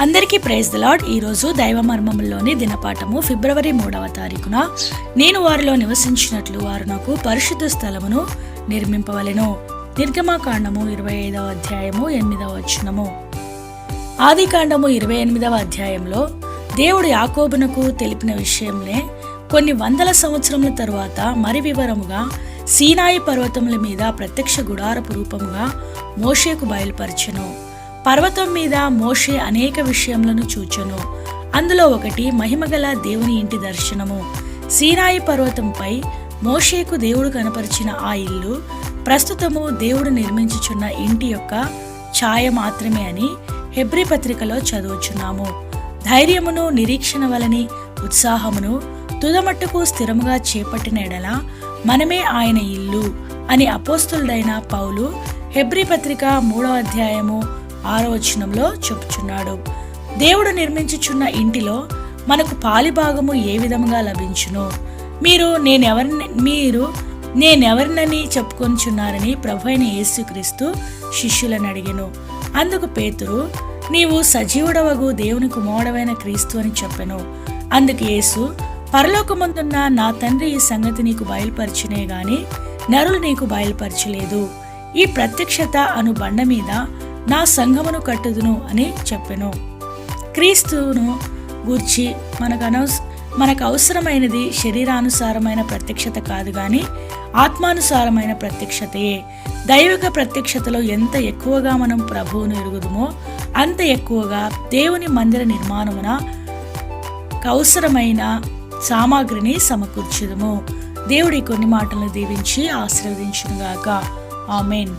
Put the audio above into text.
అందరికీ praise the lord ఈరోజు దైవ మర్మములోని దినపాఠము ఫిబ్రవరి మూడవ తారీఖున. నేను వారిలో నివసించినట్లు వారు నాకు పరిశుద్ధ స్థలమును నిర్మింపవలెను. నిర్గమాకాండము ఇరవై ఐదవ అధ్యాయము ఎనిమిదవ వచనము. ఆది కాండము ఇరవై ఎనిమిదవ అధ్యాయంలో దేవుడు యాకోబునకు తెలిపిన విషయంలో కొన్ని వందల సంవత్సరముల తరువాత మరి వివరముగా సీనాయి పర్వతముల మీద ప్రత్యక్ష గుడారపు రూపముగా మోషేకు బయలుపరచెను. పర్వతం మీద మోషే అనేక విషయములను చూచెను. అందులో ఒకటి మహిమగల దేవుని ఇంటి దర్శనము. సీనాయి పర్వతంపై మోషేకు దేవుడు కనపరిచిన ఆ ఇల్లు ప్రస్తుతము దేవుడు నిర్మించుచున్న ఇంటి యొక్క ఛాయ మాత్రమే అని హెబ్రి పత్రికలో చదువుచున్నాము. ధైర్యమును నిరీక్షణ వలని ఉత్సాహమును తుదమట్టుకు స్థిరముగా చేపట్టిన ఎడల మనమే ఆయన ఇల్లు అని అపోస్తులుడైన పౌలు హెబ్రి పత్రిక మూడవ అధ్యాయము ఆరవచనంలో చెప్పుచున్నాడు. దేవుడు నిర్మించుచున్న ఇంటిలో మనకు పాలిభాగము ఏ విధముగా లభించును? మీరు నేనెవరిని మీరు నేనెవరినని చెప్పుకొనిచున్నారని ప్రభు అయిన యేసుక్రీస్తు శిష్యులను అడిగాను. అందుకు పేతురు నీవు సజీవుడవగు దేవుని కుమారుడవైన క్రీస్తు అని చెప్పెను. అందుకు యేసు పరలోకమందున్న నా తండ్రి ఈ సంగతి నీకు బయలుపరిచినే గాని నరులు నీకు బయలుపరచలేదు. ఈ ప్రత్యక్షత అను బండ మీద నా సంఘమును కట్టుదును అని చెప్పెను. క్రీస్తును గూర్చి మనకు అనవస మనకు అవసరమైనది శరీరానుసారమైన ప్రత్యక్షత కాదు కానీ ఆత్మానుసారమైన ప్రత్యక్షతయే. దైవిక ప్రత్యక్షతలో ఎంత ఎక్కువగా మనం ప్రభువును ఎరుగుదమో అంత ఎక్కువగా దేవుని మందిర నిర్మాణమున అవసరమైన సామాగ్రిని సమకూర్చుదుము. దేవుడి కొన్ని మాటలను దీవించి ఆశీర్వదించునుగాక. ఆమెన్.